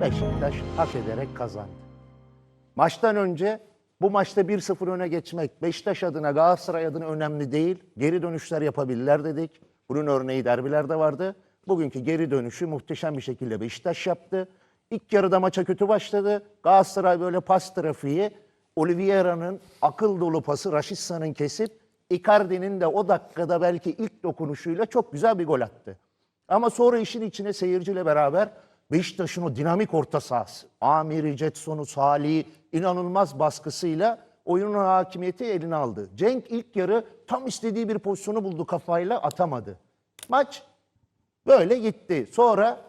Beşiktaş hak ederek kazandı. Maçtan önce bu maçta 1-0 öne geçmek Beşiktaş adına Galatasaray adına önemli değil. Geri dönüşler yapabilirler dedik. Bunun örneği derbilerde vardı. Bugünkü geri dönüşü muhteşem bir şekilde Beşiktaş yaptı. İlk yarıda maça kötü başladı. Galatasaray böyle pas trafiği Oliveira'nın akıl dolu pası Raşitsa'nın kesip Icardi'nin de o dakikada belki ilk dokunuşuyla çok güzel bir gol attı. Ama sonra işin içine seyirciyle beraber Beşiktaş'ın o dinamik orta sahası, Amir'i, Jetson'u, Salih'i inanılmaz baskısıyla oyunun hakimiyeti eline aldı. Cenk ilk yarı tam istediği bir pozisyonu buldu kafayla atamadı. Maç böyle gitti. Sonra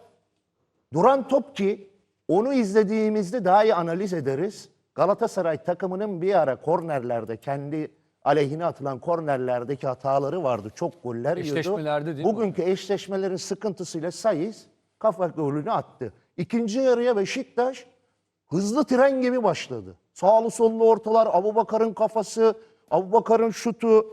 duran top ki onu izlediğimizde daha iyi analiz ederiz. Galatasaray takımının bir ara kornerlerde kendi aleyhine atılan kornerlerdeki hataları vardı. Çok goller yiyordu. Eşleşmelerde değil mi? Bugünkü eşleşmelerin sıkıntısıyla Sayıs kafa golünü attı. İkinci yarıya Beşiktaş hızlı tren gibi başladı. Sağlı sollu ortalar, Abubakar'ın kafası, Abubakar'ın şutu,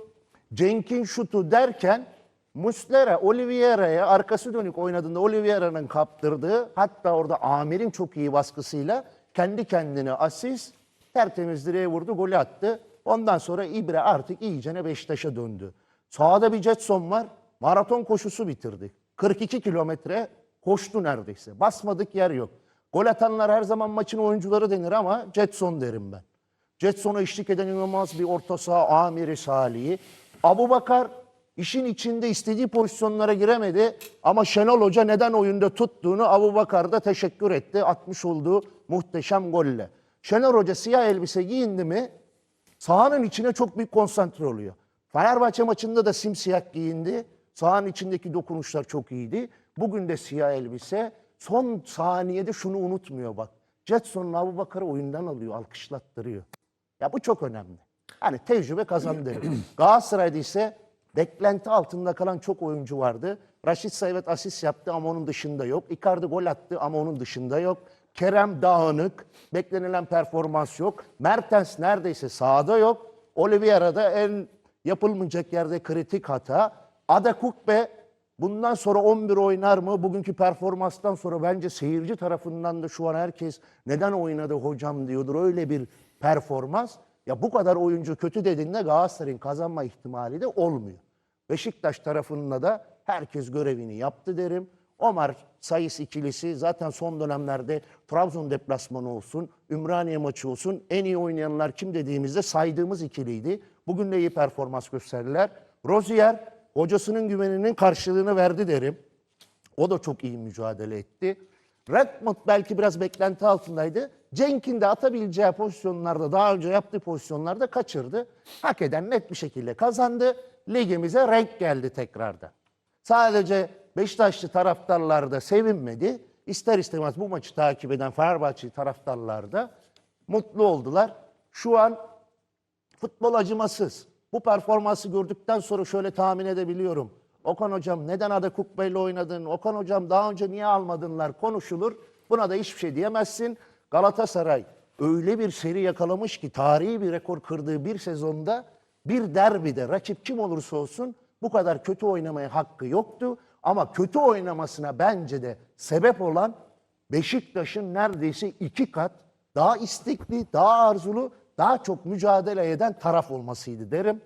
Cenk'in şutu derken Muslera, Oliveira'ya arkası dönük oynadığında Oliveira'nın kaptırdığı hatta orada Amir'in çok iyi baskısıyla kendi kendine asist tertemiz direğe vurdu, golü attı. Ondan sonra İbre artık iyicene Beşiktaş'a döndü. Sağda bir Jetson var. Maraton koşusu bitirdi. 42 kilometre koştu neredeyse. Basmadık yer yok. Gol atanlar her zaman maçın oyuncuları denir ama Jetson derim ben. Jetson'a eşlik eden inanılmaz bir orta saha Amiri Salih'i. Abu Bakar işin içinde istediği pozisyonlara giremedi ama Şenol Hoca neden oyunda tuttuğunu Abu Bakar da teşekkür etti. Atmış olduğu muhteşem golle. Şenol Hoca siyah elbise giyindi mi sahanın içine çok büyük konsantre oluyor. Fenerbahçe maçında da simsiyah giyindi. Sahanın içindeki dokunuşlar çok iyiydi. Bugün de siyah elbise. Son saniyede şunu unutmuyor bak. Jetson'un Abu Bakar'ı oyundan alıyor, alkışlattırıyor. Ya bu çok önemli. Hani tecrübe kazandırır. Galatasaray'da ise beklenti altında kalan çok oyuncu vardı. Raşit Sayvet asist yaptı ama onun dışında yok. Icardi gol attı ama onun dışında yok. Kerem dağınık, beklenilen performans yok. Mertens neredeyse sahada yok. Oliveira'da en yapılmayacak yerde kritik hata. Ada Kukbe bundan sonra 11 oynar mı? Bugünkü performanstan sonra bence seyirci tarafından da şu an herkes neden oynadı hocam diyordur. Öyle bir performans. Ya bu kadar oyuncu kötü dediğinde Galatasaray'ın kazanma ihtimali de olmuyor. Beşiktaş tarafında da herkes görevini yaptı derim. Omar Sayıs ikilisi zaten son dönemlerde Trabzon deplasmanı olsun, Ümraniye maçı olsun en iyi oynayanlar kim dediğimizde saydığımız ikiliydi. Bugün de iyi performans gösterdiler. Rozier hocasının güveninin karşılığını verdi derim. O da çok iyi mücadele etti. Redmond belki biraz beklenti altındaydı. Cenk'in de atabileceği pozisyonlarda, daha önce yaptığı pozisyonlarda kaçırdı. Hak eden net bir şekilde kazandı. Ligimize renk geldi tekrardan. Sadece Beşiktaşlı taraftarlar da sevinmedi. İster istemez bu maçı takip eden Fenerbahçe taraftarlar da mutlu oldular. Şu an futbol acımasız. Bu performansı gördükten sonra şöyle tahmin edebiliyorum. Okan hocam neden Ada Kukbe ile oynadın? Okan hocam daha önce niye almadınlar konuşulur. Buna da hiçbir şey diyemezsin. Galatasaray öyle bir seri yakalamış ki tarihi bir rekor kırdığı bir sezonda bir derbide rakip kim olursa olsun bu kadar kötü oynamaya hakkı yoktu. Ama kötü oynamasına bence de sebep olan Beşiktaş'ın neredeyse iki kat daha istekli, daha arzulu, daha çok mücadele eden taraf olmasıydı derim.